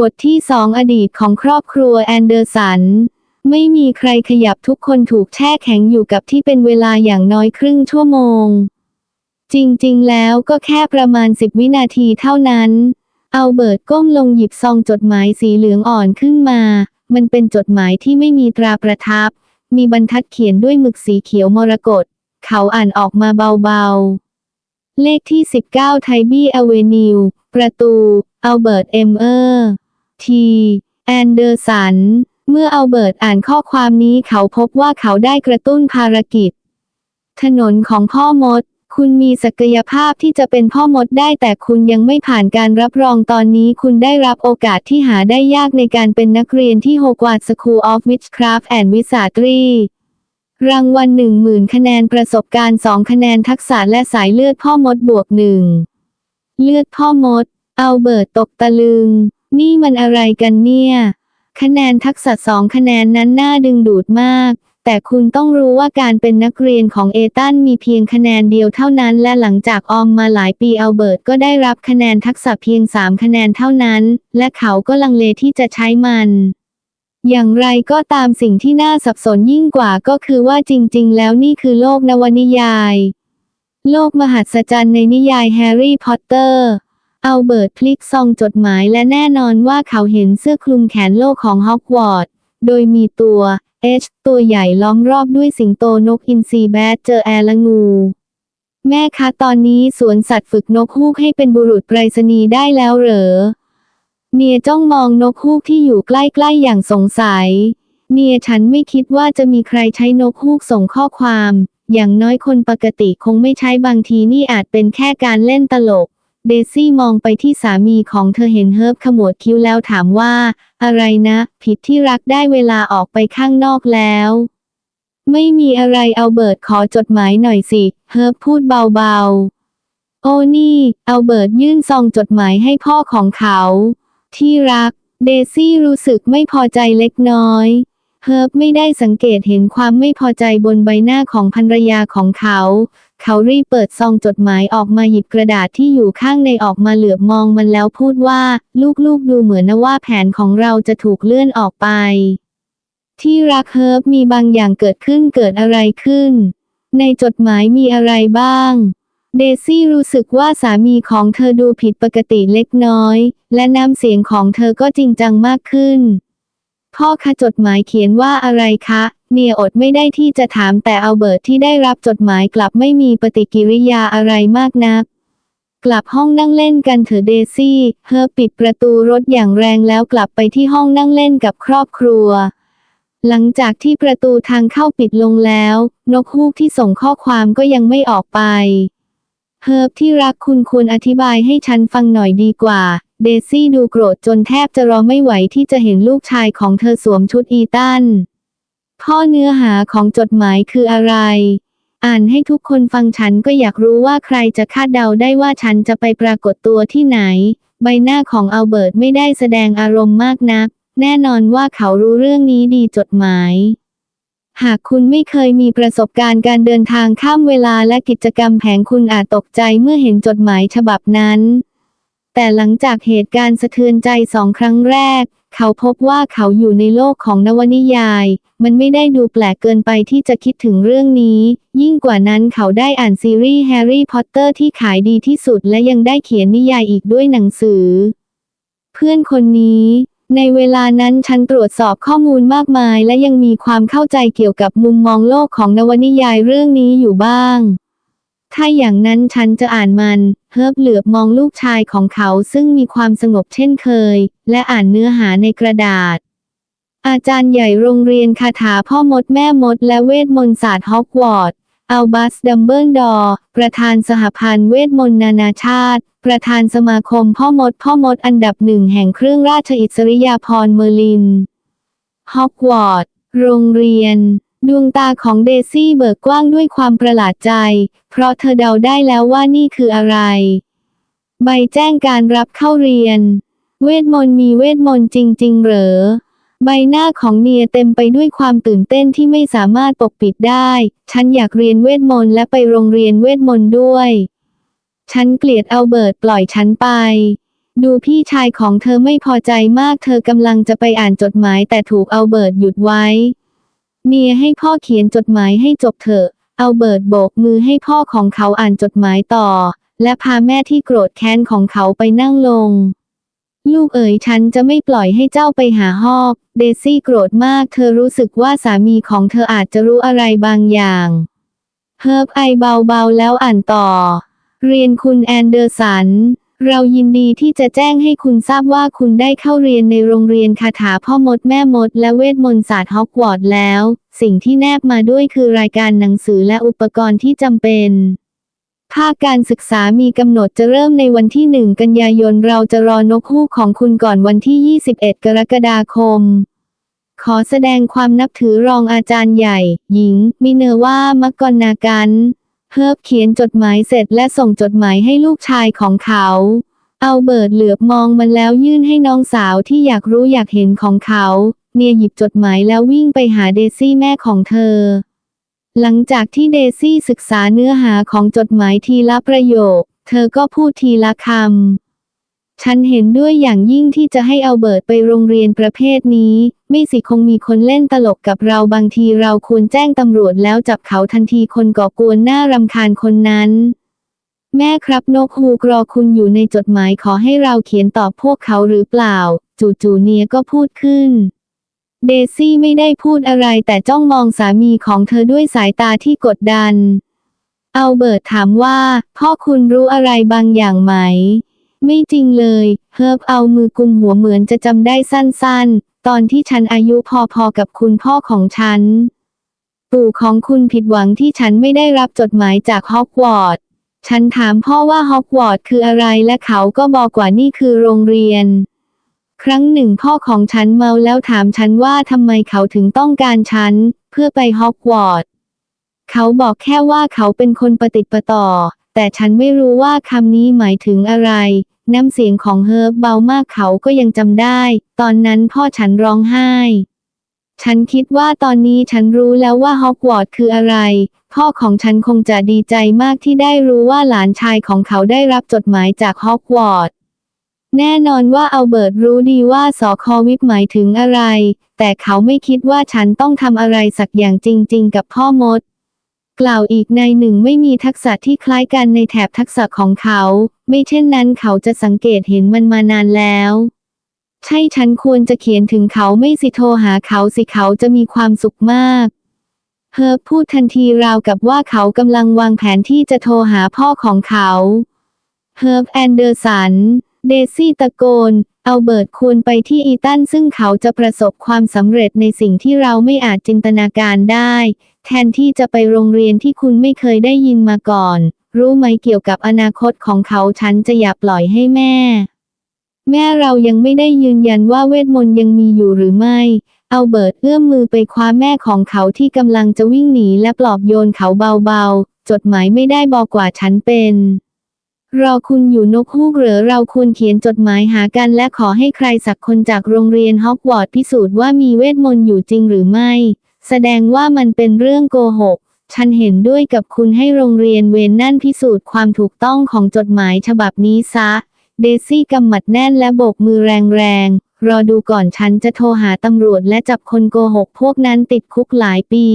บทที่สองอดีตของครอบครัวแอนเดอร์สัน ไม่มีใครขยับทุกคนถูกแช่แข็งอยู่กับที่เป็นเวลาอย่างน้อยครึ่งชั่วโมง จริงๆ แล้วก็แค่ประมาณสิบวินาทีเท่านั้น เอาเบิร์ตก้มลงหยิบซองจดหมายสีเหลืองอ่อนขึ้นมา มันเป็นจดหมายที่ไม่มีตราประทับ มีบรรทัดเขียนด้วยหมึกสีเขียวมรกตเขาอ่านออกมาเบาๆ เลขที่ 19 ไทบี้อเวนิว ประตู อัลเบิร์ต เอมเออร์ ที แอนเดอร์สัน เมื่อเอัลเบิร์ตอ่านข้อความนี้เขาพบว่าเขาได้กระตุ้นภารกิจ ถนนของพ่อมด คุณมีศักยภาพที่จะเป็นพ่อมดได้แต่คุณยังไม่ผ่านการรับรองตอนนี้คุณได้รับโอกาสที่หาได้ยากในการเป็นนักเรียนที่ Hogwarts School of Witchcraft and Wizardry รางวัลหนึ่งหมื่นคะแนนประสบการณ์สองคะแนนทักษะและสายเลือดพ่อมดบวกหนึ่ง เลือดพ่อมด เอาเบิร์ตตกตะลึง นี่มันอะไรกันเนี่ย คะแนนทักษะสองคะแนนนั้นน่าดึงดูดมาก แต่คุณต้องรู้ว่าการเป็นนักเรียนของเอตันมีเพียงคะแนนเดียวเท่านั้น และหลังจากออมมาหลายปีอัลเบิร์ตก็ได้รับคะแนนทักษะเพียงสามคะแนนเท่านั้น และเขาก็ลังเลที่จะใช้มันอย่างไรก็ตามสิ่งที่น่าสับสนยิ่งกว่าก็คือว่าจริง ๆ แล้วนี่คือโลกนวนิยาย โลกมหัศจรรย์ในนิยายแฮร์รี่พอตเตอร์ อัลเบิร์ตพลิกซองจดหมายและแน่นอนว่าเขาเห็นเสื้อคลุมแขนโลกของฮอกวอตส์โดยมีตัวเอชตัวใหญ่ล้อมรอบด้วยสิงโตนกอินทรีแบดเจอแอร์และงู แม่คะตอนนี้สวนสัตว์ฝึกนกฮูกให้เป็นบุรุษไปรษณีย์ได้แล้วเหรอ เนียจ้องมองนกฮูกที่อยู่ใกล้ๆอย่างสงสัย เนียฉันไม่คิดว่าจะมีใครใช้นกฮูกส่งข้อความ อย่างน้อยคนปกติคงไม่ใช้บางทีนี่อาจเป็นแค่การเล่นตลก เดซี่มองไปที่สามีของเธอเห็นเฮิร์บขมวดคิ้วแล้วถามว่า อะไรนะ ผิดที่รักได้เวลาออกไปข้างนอกแล้ว ไม่มีอะไรเอาเบิร์ตขอจดหมายหน่อยสิ เฮิร์บพูดเบาๆ โอ้นี่เอาเบิร์ตยื่นซองจดหมายให้พ่อของเขา ที่รัก เดซี่รู้สึกไม่พอใจเล็กน้อย เฮิร์บไม่ได้สังเกตเห็นความไม่พอใจบนใบหน้าของภรรยาของเขา เขารีบเปิดซองจดหมายออกมาหยิบกระดาษที่อยู่ข้างในออกมาเหลือบมองมันแล้วพูดว่า ลูกๆดูเหมือนนะว่าแผนของเราจะถูกเลื่อนออกไป ที่รักเฮิร์บมีบางอย่างเกิดขึ้นเกิดอะไรขึ้น ในจดหมายมีอะไรบ้างเดซี่รู้สึกว่าสามีของเธอดูผิดปกติเล็กน้อย และน้ำเสียงของเธอก็จริงจังมากขึ้น พ่อคะจดหมายเขียนว่าอะไรคะ เนียอดไม่ได้ที่จะถามแต่เอัลเบิร์ตที่ได้รับจดหมายกลับไม่มีปฏิกิริยาอะไรมากนัก กลับห้องนั่งเล่นกันเถอะเดซี่เฮอปิดประตูรถอย่างแรงแล้วกลับไปที่ห้องนั่งเล่นกับครอบครัว หลังจากที่ประตูทางเข้าปิดลงแล้ว นกฮูกที่ส่งข้อความก็ยังไม่ออกไปเฮิร์บที่รักคุณควรอธิบายให้ฉันฟังหน่อยดีกว่า เดซี่ดูโกรธจนแทบจะรอไม่ไหวที่จะเห็นลูกชายของเธอสวมชุดอีตันพ่อเนื้อหาของจดหมายคืออะไร อ่านให้ทุกคนฟังฉันก็อยากรู้ว่าใครจะคาดเดาได้ว่าฉันจะไปปรากฏตัวที่ไหน ใบหน้าของอัลเบิร์ตไม่ได้แสดงอารมณ์มากนัก แน่นอนว่าเขารู้เรื่องนี้ดีจดหมายหากคุณไม่เคยมีประสบการณ์การเดินทางข้ามเวลาและกิจกรรมแผงคุณอาจตกใจเมื่อเห็นจดหมายฉบับนั้น แต่หลังจากเหตุการณ์สะเทือนใจสองครั้งแรก เขาพบว่าเขาอยู่ในโลกของนวนิยาย มันไม่ได้ดูแปลกเกินไปที่จะคิดถึงเรื่องนี้ ยิ่งกว่านั้นเขาได้อ่านซีรีส์แฮร์รี่พอตเตอร์ที่ขายดีที่สุดและยังได้เขียนนิยายอีกด้วยหนังสือ เพื่อนคนนี้ในเวลานั้นฉันตรวจสอบข้อมูลมากมายและยังมีความเข้าใจเกี่ยวกับมุมมองโลกของนวนิยายเรื่องนี้อยู่บ้าง ถ้าอย่างนั้นฉันจะอ่านมัน เฮิร์บเหลือบมองลูกชายของเขาซึ่งมีความสงบเช่นเคย และอ่านเนื้อหาในกระดาษ อาจารย์ใหญ่โรงเรียนคาถาพ่อมดแม่มดและเวทมนต์ศาสตร์ฮอกวอตส์อัลบัสดัมเบิลดอร์ประธานสหพันธ์เวทมนต์นานาชาติ ประธานสมาคมพ่อมดพ่อมดอันดับหนึ่งแห่งเครื่องราชอิสริยาภรณ์เมอร์ลิน ฮอกวอตส์โรงเรียน ดวงตาของเดซี่เบิกกว้างด้วยความประหลาดใจ เพราะเธอเดาได้แล้วว่านี่คืออะไร ใบแจ้งการรับเข้าเรียน เวทมนต์มีเวทมนต์จริง ๆ เหรอ ใบหน้าของเนียเต็มไปด้วยความตื่นเต้นที่ไม่สามารถปกปิดได้ ฉันอยากเรียนเวทมนต์และไปโรงเรียนเวทมนต์ด้วย ฉันเกลียดเอาเบิร์ตปล่อยฉันไปดูพี่ชายของเธอไม่พอใจมาก เธอกำลังจะไปอ่านจดหมายแต่ถูกเอาเบิร์ตหยุดไว้ เนียให้พ่อเขียนจดหมายให้จบเถอะ เอาเบิร์ตโบกมือให้พ่อของเขาอ่านจดหมายต่อ และพาแม่ที่โกรธแค้นของเขาไปนั่งลง ลูกเอ๋ยฉันจะไม่ปล่อยให้เจ้าไปหาฮอก เดซี่โกรธมาก เธอรู้สึกว่าสามีของเธออาจจะรู้อะไรบางอย่าง เฮิร์บไอเบาๆแล้วอ่านต่อ เรียนคุณแอนเดอร์สัน เรายินดีที่จะแจ้งให้คุณทราบว่าคุณได้เข้าเรียนในโรงเรียนคาถาพ่อมดแม่มด และเวทมนต์ศาสตร์ฮอกวอตส์แล้ว สิ่งที่แนบมาด้วยคือรายการหนังสือและอุปกรณ์ที่จำเป็น ภาคการศึกษามีกำหนดจะเริ่มในวันที่ 1 กันยายน เราจะรอนกฮูกของคุณก่อนวันที่ 21 กรกฎาคมขอแสดงความนับถือรองอาจารย์ใหญ่ หญิง มิเนอร์ว่า มกกนากัน เฮิร์บเขียนจดหมายเสร็จและส่งจดหมายให้ลูกชายของเขา เอาเบิร์ดเหลือบมองมันแล้วยื่นให้น้องสาวที่อยากรู้อยากเห็นของเขา เนียหยิบจดหมายแล้ววิ่งไปหาเดซี่แม่ของเธอ หลังจากที่เดซี่ศึกษาเนื้อหาของจดหมายทีละประโยค เธอก็พูดทีละคำ ฉันเห็นด้วยอย่างยิ่งที่จะให้เอาเบิร์ตไปโรงเรียนประเภทนี้ ไม่สิคงมีคนเล่นตลกกับเราบางทีเราควรแจ้งตำรวจแล้วจับเขาทันทีคนก่อกวนหน้ารำคาญคนนั้น แม่ครับนกฮูกรอคุณอยู่ในจดหมายขอให้เราเขียนตอบพวกเขาหรือเปล่า จู่ๆเนียก็พูดขึ้น เดซี่ไม่ได้พูดอะไรแต่จ้องมองสามีของเธอด้วยสายตาที่กดดัน เอาเบิร์ตถามว่า พ่อคุณรู้อะไรบางอย่างไหม ไม่จริงเลย เฮิร์บเอามือกุมหัวเหมือนจะจำได้สั้นๆ ตอนที่ฉันอายุพอๆกับคุณพ่อของฉัน ปู่ของคุณผิดหวังที่ฉันไม่ได้รับจดหมายจากฮอกวอตส์ ฉันถามพ่อว่าฮอกวอตส์คืออะไรและเขาก็บอกว่านี่คือโรงเรียน ครั้งหนึ่งพ่อของฉันเมาแล้วถามฉันว่าทำไมเขาถึงต้องการฉัน เพื่อไปฮอกวอตส์ เขาบอกแค่ว่าเขาเป็นคนประติปต่อแต่ฉันไม่รู้ว่าคำนี้หมายถึงอะไร น้ำเสียงของเฮิร์บเบามากเขาก็ยังจำได้ ตอนนั้นพ่อฉันร้องไห้ ฉันคิดว่าตอนนี้ฉันรู้แล้วว่าฮอกวอตส์คืออะไร พ่อของฉันคงจะดีใจมากที่ได้รู้ว่าหลานชายของเขาได้รับจดหมายจากฮอกวอตส์แน่นอนว่าอัลเบิร์ตรู้ดีว่าสอคอวิปหมายถึงอะไร แต่เขาไม่คิดว่าฉันต้องทำอะไรสักอย่างจริง ๆ กับพ่อมด กล่าวอีกในหนึ่งไม่มีทักษะที่คล้ายกันในแถบทักษะของเขา ไม่เช่นนั้นเขาจะสังเกตเห็นมันมานานแล้ว ใช่ฉันควรจะเขียนถึงเขาไม่สิโทรหาเขาสิเขาจะมีความสุขมากเฮิร์บพูดทันทีราวกับว่าเขากำลังวางแผนที่จะโทรหาพ่อของเขา เฮิร์บแอนเดอร์สัน เดซี่ตะโกน เอาเบิร์ตควรไปที่อีตันซึ่งเขาจะประสบความสำเร็จในสิ่งที่เราไม่อาจจินตนาการได้ แทนที่จะไปโรงเรียนที่คุณไม่เคยได้ยินมาก่อน รู้ไหมเกี่ยวกับอนาคตของเขาฉันจะอย่าปล่อยให้แม่ แม่เรายังไม่ได้ยืนยันว่าเวทมนต์ยังมีอยู่หรือไม่ เอาเบิร์ตเอื้อมมือไปคว้าแม่ของเขาที่กำลังจะวิ่งหนีและปลอบโยนเขาเบาๆ จดหมายไม่ได้บอกว่าฉันเป็น รอคุณอยู่นกฮูกเหรือเราควรเขียนจดหมายหากันและขอให้ใครสักคนจากโรงเรียนฮอกวอตส์พิสูจน์ว่ามีเวทมนต์อยู่จริงหรือไม่ แสดงว่ามันเป็นเรื่องโกหก ฉันเห็นด้วยกับคุณให้โรงเรียนเวนนั่นพิสูจน์ความถูกต้องของจดหมายฉบับนี้ซะ เดซี่กำหมัดแน่นและโบกมือแรงๆ รอดูก่อนฉันจะโทรหาตำรวจและจับคนโกหกพวกนั้นติดคุกหลายปี